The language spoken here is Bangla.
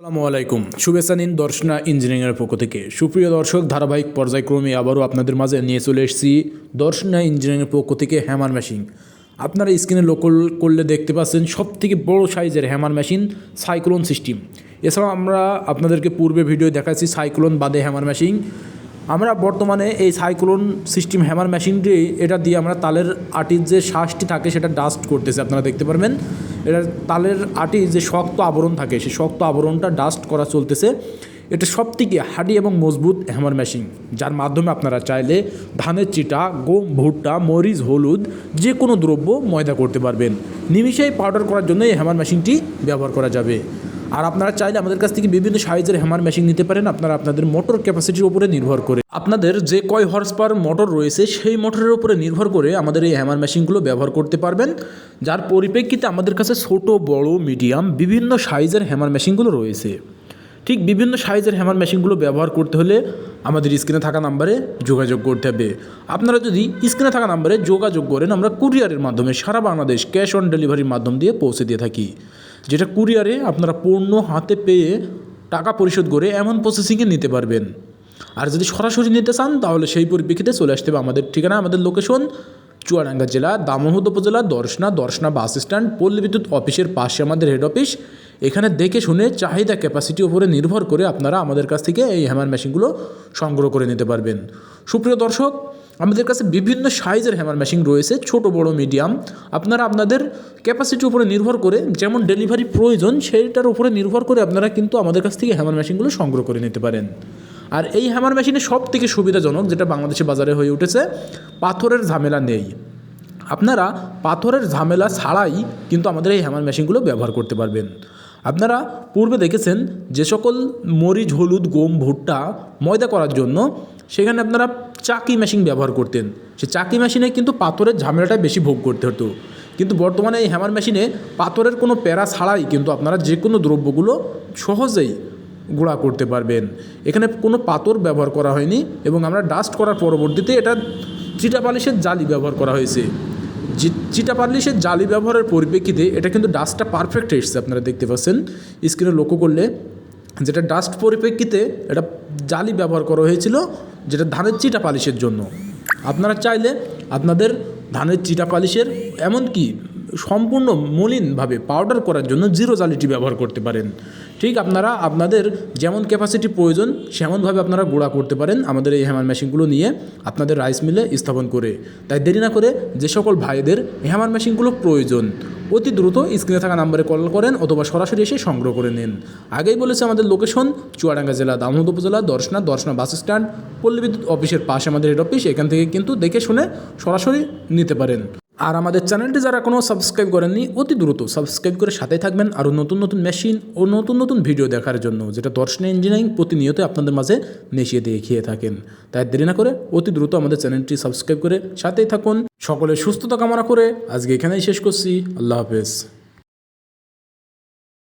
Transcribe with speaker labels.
Speaker 1: আসসালামু আলাইকুম। শুভেচ্ছা নিন দর্শনা ইঞ্জিনিয়ারিংয়ের পক্ষ থেকে। সুপ্রিয় দর্শক, ধারাবাহিক পর্যায়ক্রমে আবারও আপনাদের মাঝে নিয়ে চলে এসেছি দর্শনা ইঞ্জিনিয়ারিংয়ের পক্ষ থেকে হ্যামার মেশিন। আপনারা স্ক্রিনে লোকল করলে দেখতে পাচ্ছেন সবথেকে বড়ো সাইজের হ্যামার মেশিন, সাইক্লোন সিস্টেম। এছাড়াও আমরা আপনাদেরকে পূর্বে ভিডিও দেখাচ্ছি সাইক্লোন বাদে হ্যামার মেশিন। আমরা বর্তমানে এই সাইক্লোন সিস্টেম হ্যামার মেশিনটি এটা দিয়ে আমরা তালের আটির যে শ্বাসটি থাকে সেটা ডাস্ট করতেছে, আপনারা দেখতে পারবেন। এটা তালের আটি যে শক্ত আবরণ থাকে, সেই শক্ত আবরণটা ডাস্ট করা চলতেছে। এটা সব থেকে হাডি এবং মজবুত হ্যামার মেশিন, যার মাধ্যমে আপনারা চাইলে ধানের চিটা, গম, ভুট্টা, মরিচ, হলুদ যে কোনো দ্রব্য ময়দা করতে পারবেন। নিমিষেই পাউডার করার জন্য এই হ্যামার মেশিনটি ব্যবহার করা যাবে। আর আপনারা চাইলে আমাদের কাছ থেকে বিভিন্ন সাইজের হ্যামার মেশিন নিতে পারেন। আপনারা আপনাদের মোটর ক্যাপাসিটির উপরে নির্ভর করে। আপনাদের যে কয় হর্স পাওয়ার মোটর রয়েছে, সেই মোটরের উপরে নির্ভর করে আমাদের এই হ্যামার মেশিনগুলো ব্যবহার করতে পারবেন। যার পরিপ্রেক্ষিতে আমাদের কাছে ছোট, বড় মিডিয়াম বিভিন্ন সাইজের হ্যামার মেশিনগুলো রয়েছে। ঠিক বিভিন্ন সাইজের হ্যামার মেশিনগুলো ব্যবহার করতে হলে আমাদের স্ক্রিনে থাকা নাম্বারে যোগাযোগ করতে হবে। আপনারা যদি স্ক্রিনে থাকা নাম্বারে যোগাযোগ করেন, আমরা কুরিয়ারের মাধ্যমে সারা বাংলাদেশ ক্যাশ অন ডেলিভারির মাধ্যম দিয়ে পৌঁছে দিয়ে থাকি। যেটা কুরিয়ারে আপনারা পণ্য হাতে পেয়ে টাকা পরিশোধ করে এমন প্রসেসিংয়ে নিতে পারবেন। আর যদি সরাসরি নিতে চান, তাহলে সেই পরিপ্রেক্ষিতে চলে আসতে হবে আমাদের ঠিকানা, আমাদের লোকেশন চুয়াডাঙ্গা জেলা, দামোহদ উপজেলা, দর্শনা দর্শনা বাস স্ট্যান্ড পল্লী বিদ্যুৎ অফিসের পাশে আমাদের হেড অফিস এখানে দেখে শুনে চাহিদা ক্যাপাসিটির উপরে নির্ভর করে আপনারা আমাদের কাছ থেকে এই হ্যামার মেশিনগুলো সংগ্রহ করে নিতে পারবেন। সুপ্রিয় দর্শক আমাদের কাছে বিভিন্ন সাইজের হ্যামার মেশিন রয়েছে, ছোট, বড়, মিডিয়াম। আপনারা আপনাদের ক্যাপাসিটির উপরে নির্ভর করে যেমন ডেলিভারি প্রয়োজন, সেইটার উপরে নির্ভর করে আপনারা কিন্তু আমাদের কাছ থেকে হ্যামার মেশিনগুলো সংগ্রহ করে নিতে পারেন। আর এই হ্যামার মেশিনে সব থেকে সুবিধাজনক যেটা বাংলাদেশে বাজারে হয়ে উঠেছে, পাথরের ঝামেলা নেই। আপনারা পাথরের ঝামেলা ছাড়াই কিন্তু আমাদের এই হ্যামার মেশিনগুলো ব্যবহার করতে পারবেন। আপনারা পূর্বে দেখেছেন যে সকল মরিচ, হলুদ, গম, ভুট্টা ময়দা করার জন্য সেখানে আপনারা চাকি মেশিন ব্যবহার করতেন। সে চাকি মেশিনে কিন্তু পাথরের ঝামেলাটা বেশি ভোগ করতে হতো। কিন্তু বর্তমানে এই হ্যামার মেশিনে পাথরের কোনো প্যারা ছাড়াই কিন্তু আপনারা যে কোনো দ্রব্যগুলো সহজেই গুঁড়া করতে পারবেন। এখানে কোনো পাথর ব্যবহার করা হয়নি এবং আমরা ডাস্ট করার পরবর্তীতে এটা চিটা পালিশের জালি ব্যবহার করা হয়েছে। চিটা পালিশের জালি ব্যবহারের পরিপ্রেক্ষিতে এটা কিন্তু ডাস্টটা পারফেক্ট এসছে, আপনারা দেখতে পাচ্ছেন। স্ক্রিনে লক্ষ্য করলে যেটা ডাস্ট পরিপ্রেক্ষিতে এটা জালি ব্যবহার করা হয়েছিল যেটা ধানের চিটা পালিশের জন্য। আপনারা চাইলে আপনাদের ধানের চিটা পালিশের এমনকি সম্পূর্ণ মলিনভাবে পাউডার করার জন্য জিরো জালিটি ব্যবহার করতে পারেন। ঠিক আপনারা, আপনাদের যেমন ক্যাপাসিটি প্রয়োজন, সেমনভাবে আপনারা গুঁড়া করতে পারেন আমাদের এই হ্যামার মেশিনগুলো নিয়ে আপনাদের রাইস মিলে স্থাপন করে। তাই দেরি না করে যে সকল ভাইদের হ্যামার মেশিনগুলো প্রয়োজন অতি দ্রুত স্ক্রিনে থাকা নাম্বারে কল করেন অথবা সরাসরি এসে সংগ্রহ করে নিন। আগেই বলেছে আমাদের লোকেশন, চুয়াডাঙ্গা জেলা দামোদ উপজেলা, দর্শনা দর্শনা বাস স্ট্যান্ড, পল্লী বিদ্যুৎ অফিসের পাশে আমাদের হেড অফিস এখান থেকে কিন্তু দেখে শুনে সরাসরি নিতে পারেন। আর আমাদের চ্যানেলটি যারা কোনো সাবস্ক্রাইব করেননি, অতি দ্রুত সাবস্ক্রাইব করে সাথে থাকবেন আরও নতুন নতুন মেশিন ও নতুন নতুন ভিডিও দেখার জন্য, যেটা দর্শন ইঞ্জিনিয়ারিং প্রতিনিয়ত আপনাদের মাঝে নেশিয়ে দেখিয়ে থাকেন। তাই দেরি না করে অতি দ্রুত আমাদের চ্যানেলটি সাবস্ক্রাইব করে সাথেই থাকুন। সকলের সুস্থতা কামনা করে আজকে এখানেই শেষ করছি। আল্লাহ হাফেজ।